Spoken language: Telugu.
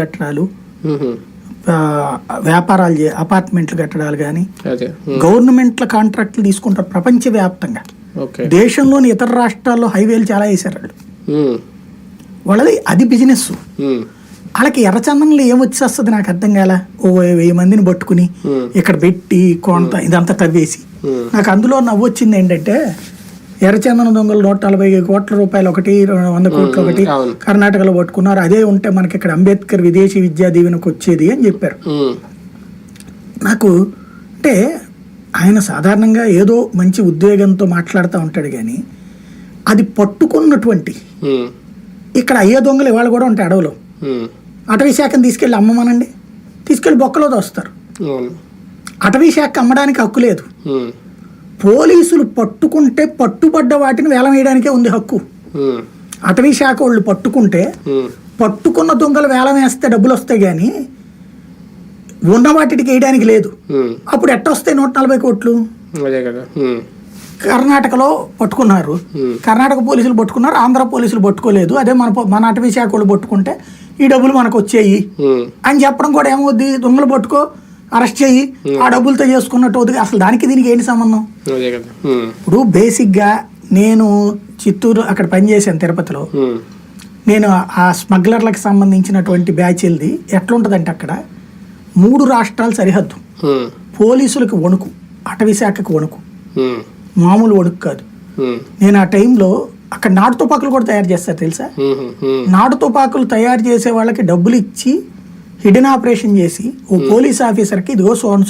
కట్టడాలు వ్యాపారాలు అపార్ట్మెంట్లు కట్టడాలు కానీ. గవర్నమెంట్ల కాంట్రాక్ట్లు తీసుకుంటారు ప్రపంచవ్యాప్తంగా ఓకే దేశంలోని ఇతర రాష్ట్రాల్లో హైవేలు చాలా వేశారు వాళ్ళు. వాళ్ళది అది బిజినెస్. వాళ్ళకి ఎర్రచందనంలో ఏం వచ్చేస్తుంది నాకు అర్థం కాల ఓ వెయ్యి మందిని పట్టుకుని. ఇక్కడ పెట్టి కొంత ఇదంతా తవ్వేసి. నాకు అందులో నవ్వు వచ్చింది ఏంటంటే ఎర్రచందనం దొంగలు నూట నలభై కోట్ల రూపాయలు ఒకటి వంద కోట్లు ఒకటి. కర్ణాటకలో పట్టుకున్నారు అదే ఉంటే మనకి ఇక్కడ అంబేద్కర్ విదేశీ విద్యా దీవెనకు వచ్చేది అని చెప్పారు. నాకు అంటే ఆయన సాధారణంగా ఏదో మంచి ఉద్వేగంతో మాట్లాడుతూ ఉంటాడు కానీ అది పట్టుకున్నటువంటి. ఇక్కడ అయ్యే దొంగలు ఇవాళ కూడా ఉంటాయి అడవిలో. అటవీ శాఖను తీసుకెళ్ళి అమ్మమనండి తీసుకెళ్ళి బొక్కలో దోస్తారు అటవీ శాఖ అమ్మడానికి హక్కు లేదు. పోలీసులు పట్టుకుంటే పట్టుబడ్డ వాటిని వేలం వేయడానికే ఉంది హక్కు. అటవీ శాఖ వాళ్ళు పట్టుకుంటే. పట్టుకున్న దొంగలు వేలం వేస్తే డబ్బులు వస్తాయి కానీ ఉన్న వాటికి వేయడానికి లేదు. అప్పుడు ఎట్ట వస్తాయి నూట నలభై కోట్లు. కర్ణాటకలో పట్టుకున్నారు. కర్ణాటక పోలీసులు పట్టుకున్నారు ఆంధ్ర పోలీసులు పట్టుకోలేదు అదే మన మన అటవీ శాఖ వాళ్ళు పట్టుకుంటే ఈ డబ్బులు మనకు వచ్చేయి. అని చెప్పడం కూడా ఏమవుద్ది దొంగలు పట్టుకో అరెస్ట్ చెయ్యి ఆ డబ్బులతో చేసుకున్నట్టు అసలు దానికి దీనికి ఏంటి సంబంధం. ఇప్పుడు బేసిక్గా నేను చిత్తూరు అక్కడ పనిచేశాను తిరుపతిలో. నేను ఆ స్మగ్లర్లకు సంబంధించినటువంటి బ్యాచ్లది ఎట్లుంటుందంటే అక్కడ మూడు రాష్ట్రాల సరిహద్దు. పోలీసులకు వణుకు అటవీ శాఖకు వణుకు మ్మ్. మామూలు వణుకు కాదు. నేను ఆ టైంలో అక్కడ నాటు తుపాకులు కూడా తయారు చేస్తారు తెలుసా. నాటు తుపాకులు తయారు చేసే వాళ్ళకి డబ్బులు ఇచ్చి హిడెన్ ఆపరేషన్ చేసి ఓ పోలీస్ ఆఫీసర్కి ఇదిగో సో అండ్ సో